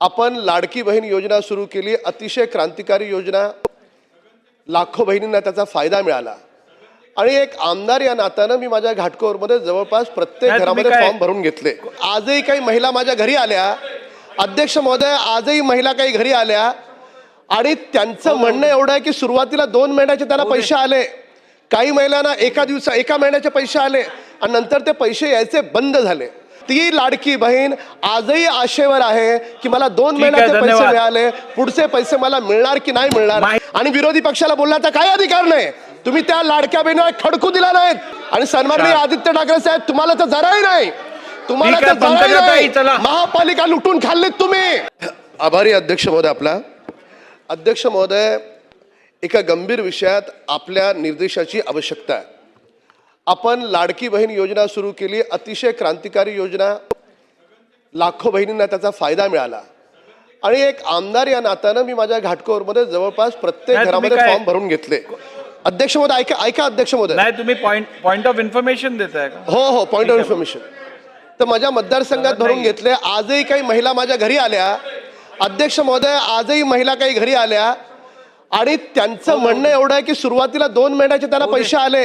आपण लाडकी बहीण योजना सुरू केली अतिशय क्रांतिकारी योजना. लाखो बहिणींना त्याचा फायदा मिळाला. आणि एक आमदार या नात्यानं मी माझ्या घाटकोरमध्ये जवळपास प्रत्येक घरामध्ये फॉर्म भरून घेतले. आजही काही महिला माझ्या घरी आल्या. अध्यक्ष महोदय आजही महिला काही घरी आल्या. आणि त्यांचं हो, म्हणणं एवढं आहे की सुरुवातीला दोन महिन्याचे त्यांना पैसे आले. काही महिलांना एका दिवसा एका महिन्याचे पैसे आले. आणि नंतर ते पैसे यायचे बंद झाले. ती लाडकी बहीण आजही आशेवर आहे की मला दोन महिन्याचे पैसे. मिळाले पुढचे पैसे मला मिळणार की नाही मिळणार? आणि विरोधी पक्षाला बोलण्याचा काय अधिकार नाही. तुम्ही त्या लाडक्या बहिणीला खडकू दिला नाहीत. आणि सन्माननीय. आदित्य ठाकरे साहेब तुम्हाला तर जराही नाही. तुम्हाला तर जराही नाही. चला. महापालिका लुटून खाल्लीत तुम्ही. आभारी अध्यक्ष महोदय आपला. अध्यक्ष महोदय एका गंभीर विषयात आपल्या निर्देशाची आवश्यकता आहे. आपण लाडकी बहीण योजना सुरू केली अतिशय क्रांतिकारी योजना. लाखो बहिणींना त्याचा फायदा मिळाला. आणि एक आमदार या नात्यानं मी माझ्या घाटकोरमध्ये जवळपास प्रत्येक घरामध्ये फॉर्म भरून घेतले. अध्यक्ष महोदय ऐका ऐका अध्यक्ष महोदय. तुम्ही पॉइंट पॉइंट ऑफ इन्फॉर्मेशन देताय का? हो हो पॉईंट ऑफ इन्फॉर्मेशन तर माझ्या मतदारसंघात भरून. घेतले. आजही काही महिला माझ्या घरी आल्या. अध्यक्ष महोदय आजही महिला काही घरी आल्या. आणि हो, त्यांचं म्हणणं एवढं आहे की सुरुवातीला दोन महिन्याचे त्यांना पैसे आले.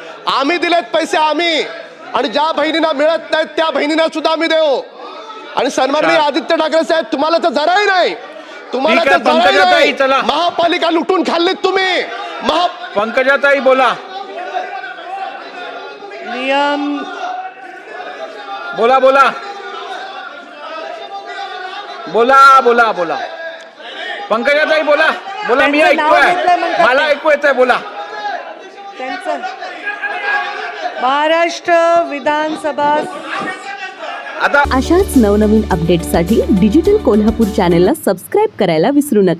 आम्ही दिलेत पैसे आम्ही. आणि ज्या बहिणींना मिळत नाहीत त्या बहिणींना सुद्धा आम्ही देऊ. आणि सन्माननीय. आदित्य ठाकरे साहेब तुम्हाला तर जराही नाही. तुम्हाला तर जराही पंकजाताई, नाही चला. महापालिका लुटून खाल्लीत तुम्ही. महा पंकजाताई बोला. नियम. बोला बोला. बोला बोला बोला. पंकजाताई बोला. बोला मी ऐकतोय मला ते. ऐकू येतंय बोला. त्यांचं महाराष्ट्र विधानसभा. आता अशाच नवनवीन अपडेट्ससाठी डिजिटल कोल्हापूर चॅनेलला सबस्क्राईब करायला विसरू नका.